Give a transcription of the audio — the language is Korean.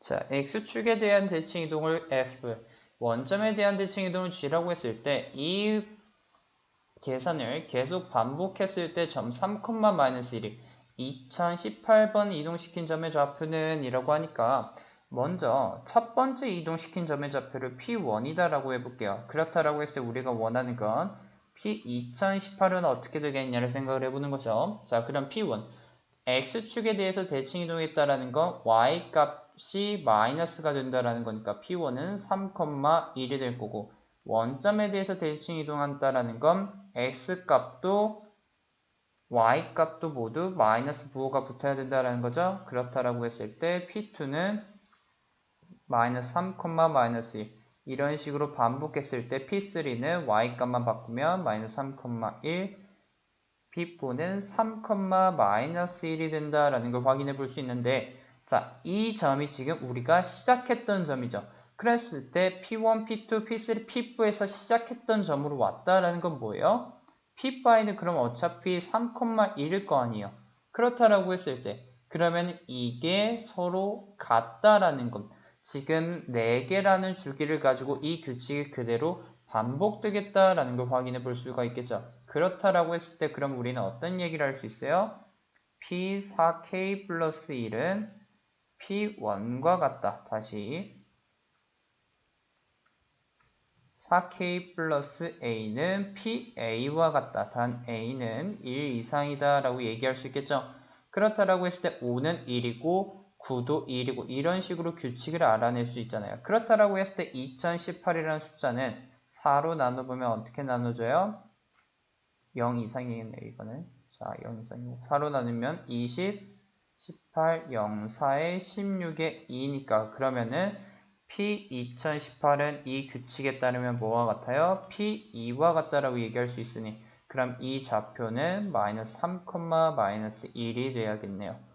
자, x축에 대한 대칭 이동을 f, 원점에 대한 대칭 이동을 g라고 했을 때 이 계산을 계속 반복했을 때 점 3, 마이너스 1이 2018번 이동시킨 점의 좌표는 이라고 하니까 먼저 첫 번째 이동시킨 점의 좌표를 P1이다라고 해볼게요. 그렇다라고 했을 때 우리가 원하는 건 P2018은 어떻게 되겠냐를 생각을 해보는 거죠. 자, 그럼 P1 X축에 대해서 대칭 이동했다라는 건 Y 값 이 마이너스가 된다라는 거니까 P1은 3,1이 될 거고 원점에 대해서 대칭 이동한다라는 건 X 값도 Y 값도 모두 마이너스 부호가 붙어야 된다라는 거죠. 그렇다라고 했을 때 P2는 마이너스 3, 마이너스 1 이런 식으로 반복했을 때 P3는 Y 값만 바꾸면 마이너스 3,1 P4는 3, 마이너스 1이 된다라는 걸 확인해 볼 수 있는데 자, 이 점이 지금 우리가 시작했던 점이죠. 그랬을 때 P1, P2, P3, P4에서 시작했던 점으로 왔다라는 건 뭐예요? P5는 그럼 어차피 3,1일 거 아니에요. 그렇다라고 했을 때 그러면 이게 서로 같다라는 것. 지금 4개라는 주기를 가지고 이 규칙이 그대로 반복되겠다라는 걸 확인해 볼 수가 있겠죠. 그렇다라고 했을 때 그럼 우리는 어떤 얘기를 할 수 있어요? P4K 플러스 1은 P1과 같다. 다시 4K 플러스 A는 PA와 같다. 단 A는 1 이상이다 라고 얘기할 수 있겠죠. 그렇다라고 했을 때 5는 1이고 9도 1이고 이런 식으로 규칙을 알아낼 수 있잖아요. 그렇다라고 했을 때 2018이라는 숫자는 4로 나눠보면 어떻게 나눠져요? 0 이상이겠네요. 이거는. 자, 0 이상이고 4로 나누면 20, 18, 0, 4에 16에 2니까 그러면은 P2018은 이 규칙에 따르면 뭐와 같아요? P2와 같다라고 얘기할 수 있으니 그럼 이 좌표는 마이너스 3, 마이너스 1이 돼야겠네요.